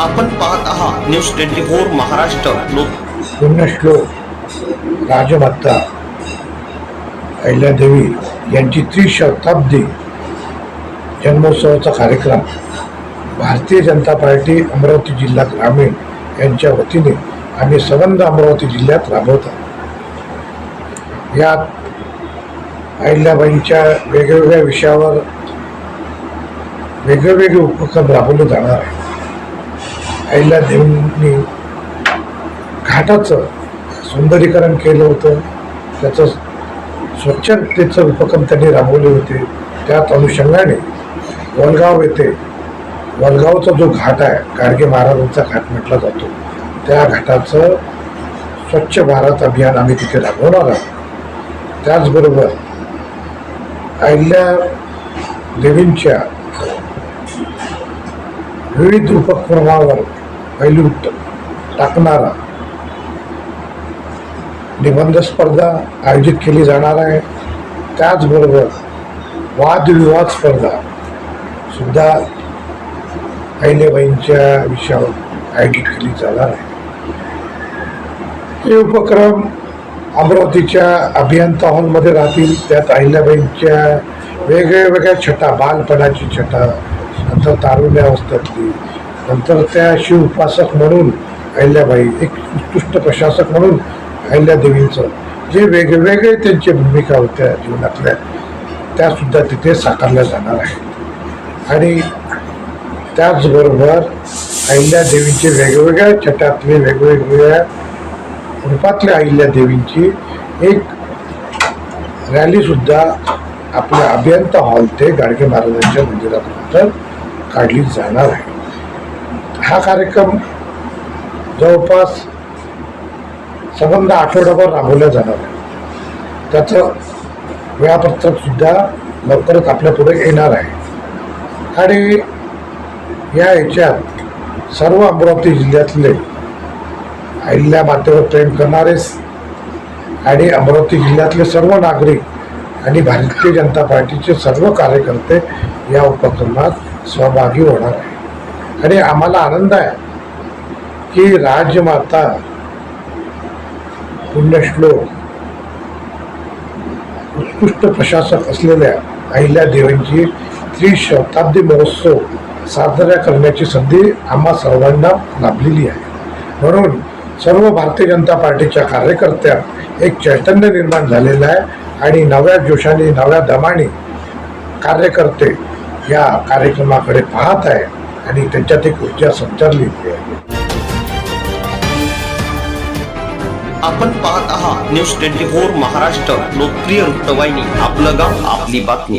आपण पाहत आहात न्यूज ट्वेंटी फोर महाराष्ट्र. लोक पुण्यश्लोक राजमाता अहिल्यादेवी यांची त्रिशताब्दी जन्मोत्सवाचा कार्यक्रम. भारतीय जनता पार्टी अमरावती जिल्हा ग्रामीण यांच्या वतीने आम्ही सबंध अमरावती जिल्ह्यात राबवतात यात अहिल्याबाईंच्या वेगवेगळ्या विषयावर वेगवेगळे उपक्रम राबवले जाणार आहे अहिल्यादेवींनी घाटाचं सुंदरीकरण केलं होतं. त्याचं स्वच्छतेचं उपक्रम त्यांनी राबवले होते. त्यात अनुषंगाने वलगाव येथे वलगावचा जो घाट आहे गाडगे महाराजांचा घाट म्हटला जातो. त्या घाटाचं स्वच्छ भारत अभियान आम्ही तिथे राबवणार आहोत. त्याचबरोबर अहिल्या देवींच्या विविध उपक्रमावर पैलू टाकणारा निबंध स्पर्धा आयोजित केली जाणार आहे. त्याचबरोबर वादविवाद स्पर्धा सुद्धा अहिलेबाईंच्या विषयावर आयोजित केली जाणार आहे. हे उपक्रम अमरावतीच्या अभियंता हॉलमध्ये राहतील. त्यात अहिल्याबाईंच्या वेगळ्या वेगळ्या छटा बालपणाची छटा नंतर तारुण्य अवस्थेतली नंतर त्या शिव उपासक म्हणून अहिल्याबाई एक उत्कृष्ट प्रशासक म्हणून अहिल्यादेवींचं जे वेगवेगळे त्यांच्या भूमिका होत्या जीवनातल्या त्यासुद्धा तिथे साकारल्या जाणार आहेत. आणि त्याचबरोबर अहिल्यादेवींचे वेगवेगळ्या छटातले वेगवेगळ्या रूपातल्या अहिल्यादेवींची एक रॅलीसुद्धा आपल्या अभियंता हॉल ते गाडगे महाराजांच्या मंदिरापर्यंत काढली जाणार आहे. हा कार्यक्रम जवळपास संबंध आठवड्याभर राबवला जाणार आहे. त्याचं वेळापत्रकसुद्धा लवकरच आपल्या पुढे येणार आहे. आणि या याच्यात सर्व अमरावती जिल्ह्यातले अहिल्या मातेवर प्रेम करणारेच आणि अमरावती जिल्ह्यातले सर्व नागरिक आणि भारतीय जनता पार्टीचे सर्व कार्यकर्ते या उपक्रमात सहभागी होणार आहे आणि आम्हाला आनंद आहे की राजमाता पुण्यश्लोक उत्कृष्ट प्रशासक असलेल्या अहिल्या देवींची त्रिशताब्दी महोत्सव साजरा करण्याची संधी आम्हा सर्वांना लाभलेली आहे. म्हणून सर्व भारतीय जनता पार्टीच्या कार्यकर्त्यात एक चैतन्य निर्माण झालेलं आहे आणि नव्या जोशाने नव्या दमाने कार्यकर्ते या कार्यक्रमाकडे पाहत आहे आणि त्यांच्यात एक ऊर्जा संचारलेली आहे. आपण पाहत आहात न्यूज ट्वेंटी फोर महाराष्ट्र लोकप्रिय वृत्तवाहिनी आपलं गाव आपली बातमी.